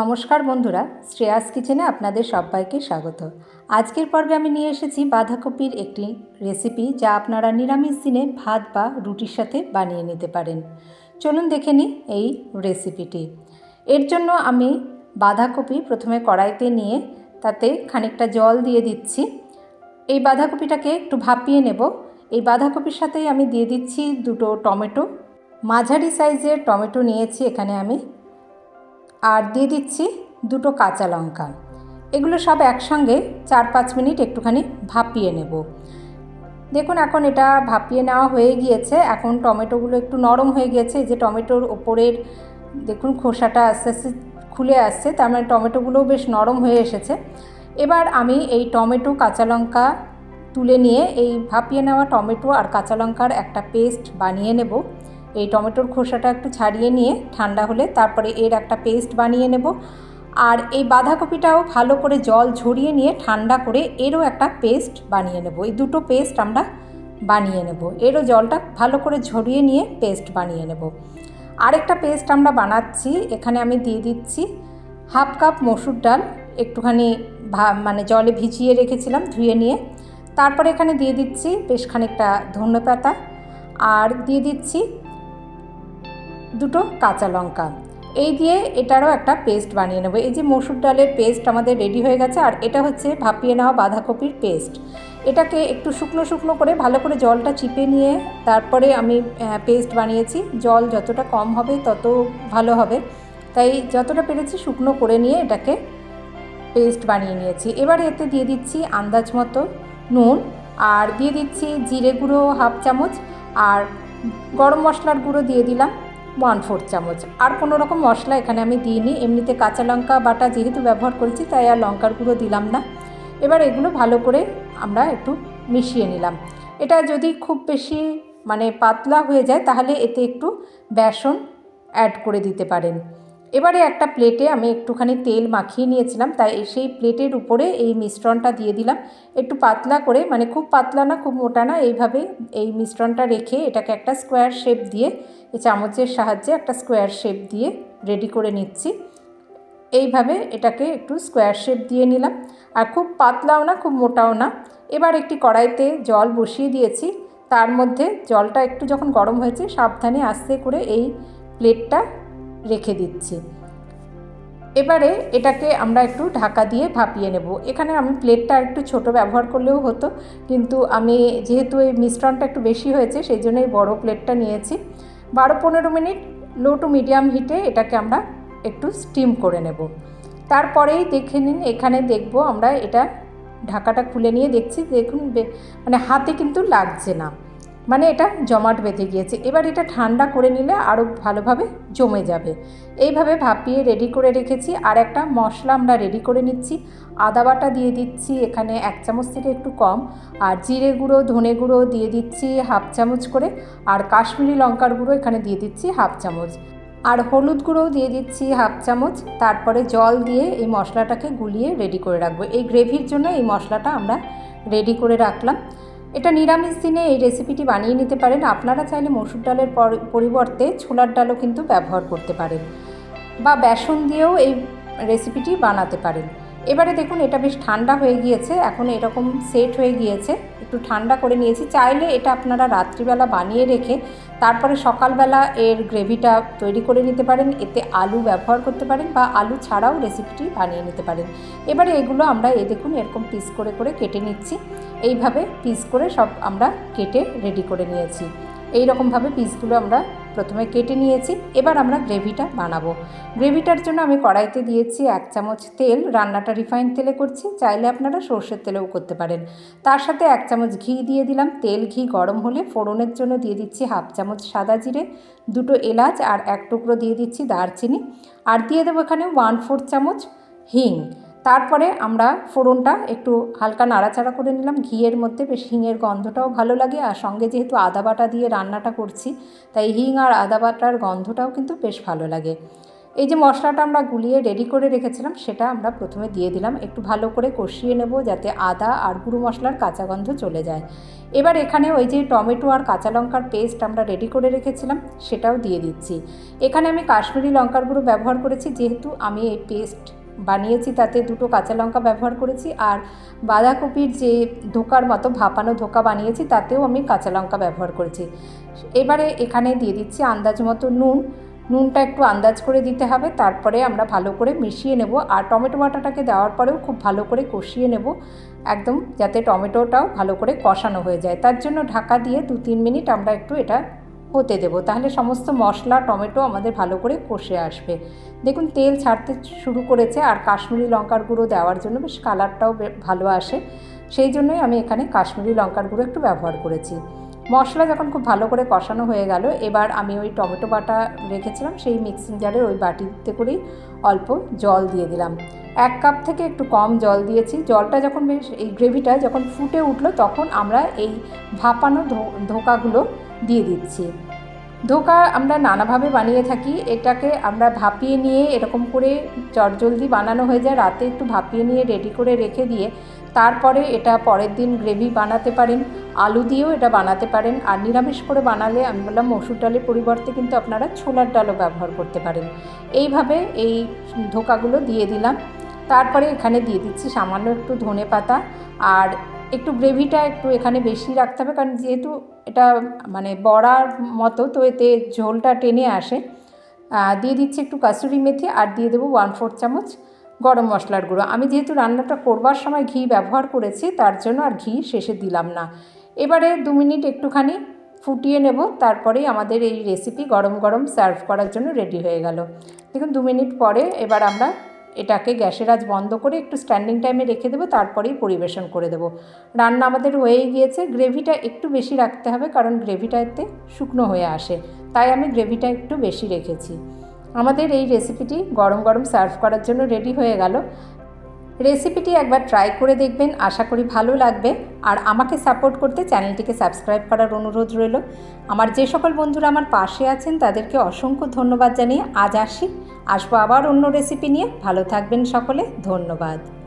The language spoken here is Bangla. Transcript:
নমস্কার বন্ধুরা, শ্রেয়াস কিচেনে আপনাদের সবাইকে স্বাগত। আজকের পর্বে আমি নিয়ে এসেছি বাঁধাকপির একটি রেসিপি যা আপনারা নিরামিষ দিনে ভাত বা রুটির সাথে বানিয়ে নিতে পারেন। চলুন দেখে নিই এই রেসিপিটি এর জন্য আমি বাঁধাকপি প্রথমে কড়াইতে নিয়ে তাতে খানিকটা জল দিয়ে দিচ্ছি। এই বাঁধাকপিটাকে একটু ভাপিয়ে নেব। এই বাঁধাকপির সাথেই আমি দিয়ে দিচ্ছি দুটো টমেটো। মাঝারি সাইজের টমেটো নিয়েছি, এখানে আমি আর দিয়ে দিচ্ছি দুটো কাঁচা লঙ্কা। এগুলো সব একসঙ্গে চার পাঁচ মিনিট একটুখানি ভাপিয়ে নেব। দেখুন এখন এটা ভাপিয়ে নেওয়া হয়ে গিয়েছে। এখন টমেটোগুলো একটু নরম হয়ে গিয়েছে। যে টমেটোর ওপরের দেখুন খোসাটা আস্তে আস্তে খুলে আসছে, তার মানে টমেটোগুলোও বেশ নরম হয়ে এসেছে। এবার আমি এই টমেটো, কাঁচা লঙ্কা তুলে নিয়ে এই ভাপিয়ে নেওয়া টমেটো আর কাঁচা লঙ্কার একটা পেস্ট বানিয়ে নেব। এই টমেটোর খোসাটা একটু ছাড়িয়ে নিয়ে ঠান্ডা হলে তারপরে এর একটা পেস্ট বানিয়ে নেব। আর এই বাঁধাকপিটাও ভালো করে জল ঝরিয়ে নিয়ে ঠান্ডা করে এরও একটা পেস্ট বানিয়ে নেব। এই দুটো পেস্ট আমরা বানিয়ে নেব। এরও জলটা ভালো করে ঝরিয়ে নিয়ে পেস্ট বানিয়ে নেব। আরেকটা পেস্ট আমরা বানাচ্ছি। এখানে আমি দিয়ে দিচ্ছি হাফ কাপ মসুর ডাল। একটুখানি মানে জলে ভিজিয়ে রেখেছিলাম ধুয়ে নিয়ে। তারপরে এখানে দিয়ে দিচ্ছি বেশ খানিকটা ধনে পাতা আর দিয়ে দিচ্ছি দুটো কাঁচা লঙ্কা। এই দিয়ে এটারও একটা পেস্ট বানিয়ে নেব। এই যে মসুর ডালের পেস্ট আমাদের রেডি হয়ে গেছে, আর এটা হচ্ছে ভাপিয়ে নেওয়া বাঁধাকপির পেস্ট। এটাকে একটু শুকনো শুকনো করে ভালো করে জলটা চিপে নিয়ে তারপরে আমি পেস্ট বানিয়েছি। জল যতটা কম হবে তত ভালো হবে। তাই যতটা পেরেছি শুকনো করে নিয়ে এটাকে পেস্ট বানিয়ে নিয়েছি। এবার এতে দিয়ে দিচ্ছি আন্দাজ মতো নুন, আর দিয়ে দিচ্ছি জিরে গুঁড়ো হাফ চামচ, আর গরম মশলার গুঁড়ো দিয়ে দিলাম। ওয়ান ফোর চামচ। আর কোনো রকম মশলা এখানে আমি দিইনি। এমনিতে কাঁচা লঙ্কা বাটা যেহেতু ব্যবহার করেছি, তাই আর লঙ্কার গুঁড়ো দিলাম না। এবার এগুলো ভালো করে আমরা একটু মিশিয়ে নিলাম। এটা যদি খুব বেশি মানে পাতলা হয়ে যায়, তাহলে এতে একটু বেসন অ্যাড করে দিতে পারেন। এবারে একটা প্লেটে আমি একটুখানি তেল মাখিয়ে নিয়েছিলাম, তাই সেই প্লেটের উপরে এই মিশ্রণটা দিয়ে দিলাম। একটু পাতলা করে মানে খুব পাতলা না, খুব মোটা না, এইভাবে এই মিশ্রণটা রেখে এটাকে একটা স্কোয়ার শেপ দিয়ে, এই চামচের সাহায্যে একটা স্কোয়ার শেপ দিয়ে রেডি করে নিচ্ছি। এইভাবে এটাকে একটু স্কোয়ার শেপ দিয়ে নিলাম। আর খুব পাতলাও না, খুব মোটাও না। এবার একটি কড়াইতে জল বসিয়ে দিয়েছি। তার মধ্যে জলটা একটু যখন গরম হয়েছে, সাবধানে আস্তে করে এই প্লেটটা রেখে দিচ্ছি। এবারে এটাকে আমরা একটু ঢাকা দিয়ে ভাপিয়ে নেব। এখানে আমি প্লেটটা একটু ছোট ব্যবহার করলেও হতো, কিন্তু আমি যেহেতু এই মিশ্রণটা একটু বেশি হয়েছে, সেই জন্য এই বড়ো প্লেটটা নিয়েছি। বারো পনেরো মিনিট লো টু মিডিয়াম হিটে এটাকে আমরা একটু স্টিম করে নেব। তারপরেই দেখে নিন, এখানে দেখব আমরা এটা ঢাকাটা খুলে নিয়ে দেখছি, দেখুন মানে হাতে কিন্তু লাগছে না। মানে এটা জমাট বেঁধে গিয়েছে। এবার এটা ঠান্ডা করে নিলে আরও ভালোভাবে জমে যাবে। এইভাবে ভাপিয়ে রেডি করে রেখেছি। আর একটা মশলা আমরা রেডি করে নিচ্ছি। আদা বাটা দিয়ে দিচ্ছি, এখানে এক চামচ থেকে একটু কম। আর জিরে গুঁড়ো, ধনে গুঁড়ো দিয়ে দিচ্ছি হাফ চামচ করে। আর কাশ্মীরি লঙ্কার গুঁড়ো এখানে দিয়ে দিচ্ছি হাফ চামচ। আর হলুদ গুঁড়োও দিয়ে দিচ্ছি হাফ চামচ। তারপরে জল দিয়ে এই মশলাটাকে গুলিয়ে রেডি করে রাখব। এই গ্রেভির জন্য এই মশলাটা আমরা রেডি করে রাখলাম। এটা নিরামিষ দিনে এই রেসিপিটি বানিয়ে নিতে পারেন। আপনারা চাইলে মসুর ডালের পরিবর্তে ছোলার ডালও কিন্তু ব্যবহার করতে পারেন বা বেসন দিয়েও এই রেসিপিটি বানাতে পারেন। এবারে দেখুন, এটা বেশ ঠান্ডা হয়ে গিয়েছে। এখন এরকম সেট হয়ে গিয়েছে। একটু ঠান্ডা করে নিয়েছি। চাইলে এটা আপনারা রাত্রিবেলা বানিয়ে রেখে তারপরে সকালবেলা এর গ্রেভিটা তৈরি করে নিতে পারেন। এতে আলু ব্যবহার করতে পারেন বা আলু ছাড়াও রেসিপিটি বানিয়ে নিতে পারেন। এবারে এগুলো আমরা, এ দেখুন, এরকম পিস করে করে কেটে নিচ্ছি। এইভাবে পিস করে সব আমরা কেটে রেডি করে নিয়েছি। এই রকমভাবে পিসগুলো আমরা প্রথমে কেটে নিয়েছি, এবার আমরা গ্রেভিটা বানাবো। গ্রেভিটার জন্য আমি কড়াইতে দিয়েছি এক চামচ তেল, রান্নাটা রিফাইন তেলে করছি, চাইলে আপনারা সর্ষের তেলেও করতে পারেন। তার সাথে এক চামচ ঘি দিয়ে দিলাম, তেল ঘি গরম হলে ফোড়নের জন্য দিয়ে দিচ্ছি হাফ চামচ সাদা জিরে, দুটো এলাচ আর এক টুকরো দিয়ে দিচ্ছি দারচিনি। আর দিয়ে দেবো এখানে ওয়ান ফোর চামচ হিং। তারপরে আমরা ফোড়নটা একটু হালকা নাড়াচাড়া করে নিলাম। ঘিয়ের মধ্যে বেশ হিঙের গন্ধটাও ভালো লাগে আর সঙ্গে যেহেতু আদা বাটা দিয়ে রান্নাটা করছি, তাই হিং আর আদা বাটার গন্ধটাও কিন্তু বেশ ভালো লাগে। এই যে মশলাটা আমরা গুলিয়ে রেডি করে রেখেছিলাম, সেটা আমরা প্রথমে দিয়ে দিলাম। একটু ভালো করে কষিয়ে নেব যাতে আদা আর গুঁড়ো মশলার কাঁচা গন্ধ চলে যায়। এবার এখানে ওই যে টমেটো আর কাঁচা লঙ্কার পেস্ট আমরা রেডি করে রেখেছিলাম, সেটাও দিয়ে দিচ্ছি। এখানে আমি কাশ্মীরি লঙ্কার গুঁড়ো ব্যবহার করেছি, যেহেতু আমি এই পেস্ট বানিয়েছি, তাতে দুটো কাঁচা লঙ্কা ব্যবহার করেছি আর বাঁধাকপির যে ধোকার মতো ভাপানো ধোকা বানিয়েছি, তাতেও আমি কাঁচা লঙ্কা ব্যবহার করেছি। এবারে এখানে দিয়ে দিচ্ছি আন্দাজ মতো নুন। নুনটা একটু আন্দাজ করে দিতে হবে, তারপরে আমরা ভালো করে মিশিয়ে নেব আর টমেটো বাটাটাকে দেওয়ার পরেও খুব ভালো করে কষিয়ে নেব একদম, যাতে টমেটোটাও ভালো করে কষানো হয়ে যায়। তার জন্য ঢাকা দিয়ে দু তিন মিনিট আমরা একটু এটা হতে দেবো। তাহলে সমস্ত মশলা, টমেটো আমাদের ভালো করে কষে আসবে। দেখুন, তেল ছাড়তে শুরু করেছে আর কাশ্মীরি লঙ্কার গুঁড়ো দেওয়ার জন্য বেশ কালারটাও ভালো আসে। সেই জন্যই আমি এখানে কাশ্মীরি লঙ্কার গুঁড়ো একটু ব্যবহার করেছি। মশলা যখন খুব ভালো করে কষানো হয়ে গেল, এবার আমি ওই টমেটো বাটা রেখেছিলাম, সেই মিক্সিং জারের ওই বাটিতে করেই অল্প জল দিয়ে দিলাম। এক কাপ থেকে একটু কম জল দিয়েছি। জলটা যখন বেশ, এই গ্রেভিটা যখন ফুটে উঠল, তখন আমরা এই ভাপানো ধোকাগুলো দিয়ে দিচ্ছি। ধোকা আমরা নানাভাবে বানিয়ে থাকি, এটাকে আমরা ভাপিয়ে নিয়ে এরকম করে চটজলদি বানানো হয়ে যায়, রাতে একটু ভাপিয়ে নিয়ে রেডি করে রেখে দিয়ে তারপরে এটা পরের দিন গ্রেভি বানাতে পারেন, আলু দিয়েও এটা বানাতে পারেন, আর নিরামিষ করে বানালে আমি বললাম মসুর ডালের পরিবর্তে কিন্তু আপনারা ছোলার ডালও ব্যবহার করতে পারেন। এইভাবে এই ধোকাগুলো দিয়ে দিলাম। তারপরে এখানে দিয়ে দিচ্ছি সামান্য একটু ধনে পাতা আর একটু গ্রেভিটা একটু এখানে বেশি রাখতে হবে, কারণ যেহেতু এটা মানে বড়ার মতো, তো এতে ঝোলটা টেনে আসে। দিয়ে দিচ্ছি একটু কাসুরি মেথি আর দিয়ে দেবো ওয়ান ফোর চামচ গরম মশলার গুঁড়ো। আমি যেহেতু রান্নাটা করবার সময় ঘি ব্যবহার করেছি, তার জন্য আর ঘি শেষে দিলাম না। এবারে দু মিনিট একটুখানি ফুটিয়ে নেব, তারপরেই আমাদের এই রেসিপি গরম গরম সার্ভ করার জন্য রেডি হয়ে গেল। দেখুন, দু মিনিট পরে এবার আমরা এটাকে গ্যাসের আজ বন্ধ করে একটু স্ট্যান্ডিং টাইমে রেখে দেবো, তারপরেই পরিবেশন করে দেবো। রান্না আমাদের হয়েই গিয়েছে গ্রেভিটা একটু বেশি রাখতে হবে কারণ গ্রেভিটা এতে শুকনো হয়ে আসে, তাই আমি গ্রেভিটা একটু বেশি রেখেছি। আমাদের এই রেসিপিটি গরম গরম সার্ভ করার জন্য রেডি হয়ে গেল। রেসিপিটি একবার ট্রাই করে দেখবেন, আশা করি ভালো লাগবে। আর আমাকে সাপোর্ট করতে চ্যানেলটিকে সাবস্ক্রাইব করার অনুরোধ রইল। আমার যে সকল বন্ধুরা আমার পাশে আছেন, তাদেরকে অসংখ্য ধন্যবাদ জানিয়ে আজ আসি। আসব আবার অন্য রেসিপি নিয়ে। ভালো থাকবেন সকলে। ধন্যবাদ।